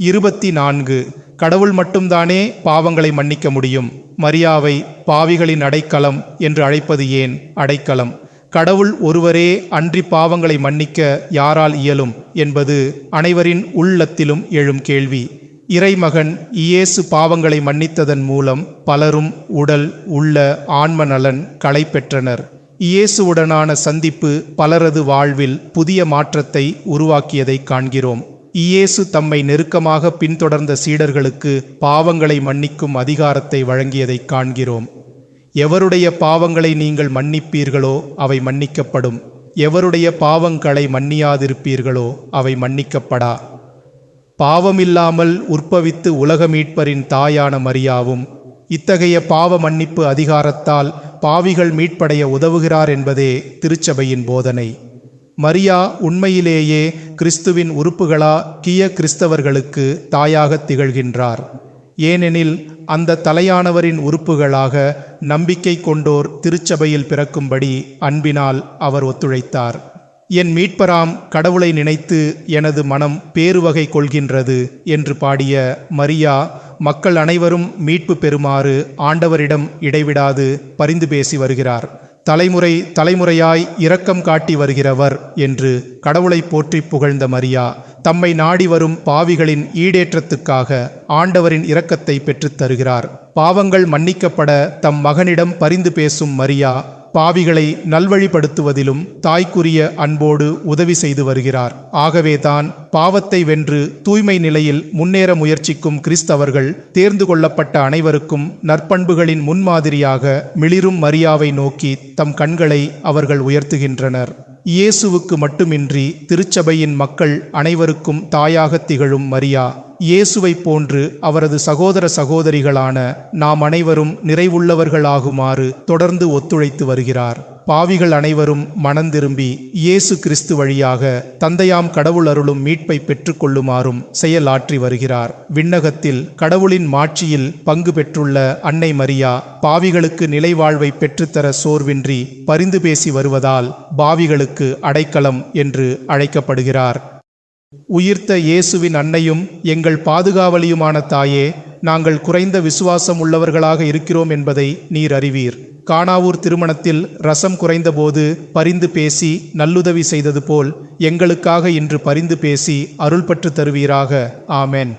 இருபத்தி நான்கு கடவுள் மட்டும்தானே பாவங்களை மன்னிக்க முடியும். மரியாவை பாவிகளின் அடைக்கலம் என்று அழைப்பது ஏன் அடைக்கலம்? கடவுள் ஒருவரே அன்றி பாவங்களை மன்னிக்க யாரால் இயலும் என்பது அனைவரின் உள்ளத்திலும் எழும் கேள்வி. இறைமகன் இயேசு பாவங்களை மன்னித்ததன் மூலம் பலரும் உடல் உள்ள ஆன்ம நலன் களை பெற்றனர். இயேசுவுடனான சந்திப்பு பலரது வாழ்வில் புதிய மாற்றத்தை உருவாக்கியதை காண்கிறோம். இயேசு தம்மை நெருக்கமாக பின்தொடர்ந்த சீடர்களுக்கு பாவங்களை மன்னிக்கும் அதிகாரத்தை வழங்கியதை காண்கிறோம். எவருடைய பாவங்களை நீங்கள் மன்னிப்பீர்களோ அவை மன்னிக்கப்படும். எவருடைய பாவங்களை மன்னியாதிருப்பீர்களோ அவை மன்னிக்கப்படா. பாவமில்லாமல் உற்பவித்து உலக மீட்பரின் தாயான மரியாவும் இத்தகைய பாவ மன்னிப்பு அதிகாரத்தால் பாவிகள் மீட்படைய உதவுகிறார் என்பதே திருச்சபையின் போதனை. மரியா உண்மையிலேயே கிறிஸ்துவின் உறுப்புகளா கிய கிறிஸ்தவர்களுக்கு தாயாக திகழ்கின்றார். ஏனெனில் அந்த தலையானவரின் உறுப்புகளாக நம்பிக்கை கொண்டோர் திருச்சபையில் பிறக்கும்படி அன்பினால் அவர் ஒத்துழைத்தார். என் மீட்பராம் கடவுளை நினைத்து எனது மனம் பேருவகை கொள்கின்றது என்று பாடிய மரியா மக்கள் அனைவரும் மீட்பு பெறுமாறு ஆண்டவரிடம் இடைவிடாது பரிந்து பேசி வருகிறார். தலைமுறை தலைமுறையாய் இரக்கம் காட்டி வருகிறவர் என்று கடவுளை போற்றி புகழ்ந்த மரியா தம்மை நாடி வரும் பாவிகளின் ஈடேற்றத்துக்காக ஆண்டவரின் இரக்கத்தை பெற்றுத் தருகிறார். பாவங்கள் மன்னிக்கப்பட தம் மகனிடம் பரிந்து பேசும் மரியா பாவிகளை நல்வழிப்படுத்துவதிலும் தாய்க்குரிய அன்போடு உதவி செய்து வருகிறார். ஆகவேதான் பாவத்தை வென்று தூய்மை நிலையில் முன்னேற முயற்சிக்கும் கிறிஸ்தவர்கள் தேர்ந்து கொள்ளப்பட்ட அனைவருக்கும் நற்பண்புகளின் முன்மாதிரியாக மிளிரும் மரியாவை நோக்கி தம் கண்களை அவர்கள் உயர்த்துகின்றனர். இயேசுவுக்கு மட்டுமின்றி திருச்சபையின் மக்கள் அனைவருக்கும் தாயாக திகழும் மரியா. இயேசுவைப் போன்று அவரது சகோதர சகோதரிகளான நாம் அனைவரும் நிறைவுள்ளவர்களாகுமாறு தொடர்ந்து ஒத்துழைத்து வருகிறார். பாவிகள் அனைவரும் மனந்திரும்பி இயேசு கிறிஸ்து வழியாக தந்தையாம் கடவுள் அருளும் மீட்பை பெற்றுக்கொள்ளுமாறும் செயலாற்றி வருகிறார். விண்ணகத்தில் கடவுளின் மாட்சியில் பங்கு பெற்றுள்ள அன்னை மரியா பாவிகளுக்கு நிலைவாழ்வை பெற்றுத்தர சோர்வின்றி பரிந்து பேசி வருவதால் பாவிகளுக்கு அடைக்கலம் என்று அழைக்கப்படுகிறார். உயிர்த்த இயேசுவின் அன்னையும் எங்கள் பாதுகாவலியுமான தாயே நாங்கள் குறைந்த விசுவாசம் உள்ளவர்களாக இருக்கிறோம் என்பதை நீர் அறிவீர். காணாவூர் திருமணத்தில் ரசம் குறைந்தபோது பரிந்து பேசி நல்லுதவி செய்தது போல் எங்களுக்காக இன்று பரிந்து பேசி அருள் பற்று தருவீராக. ஆமேன்.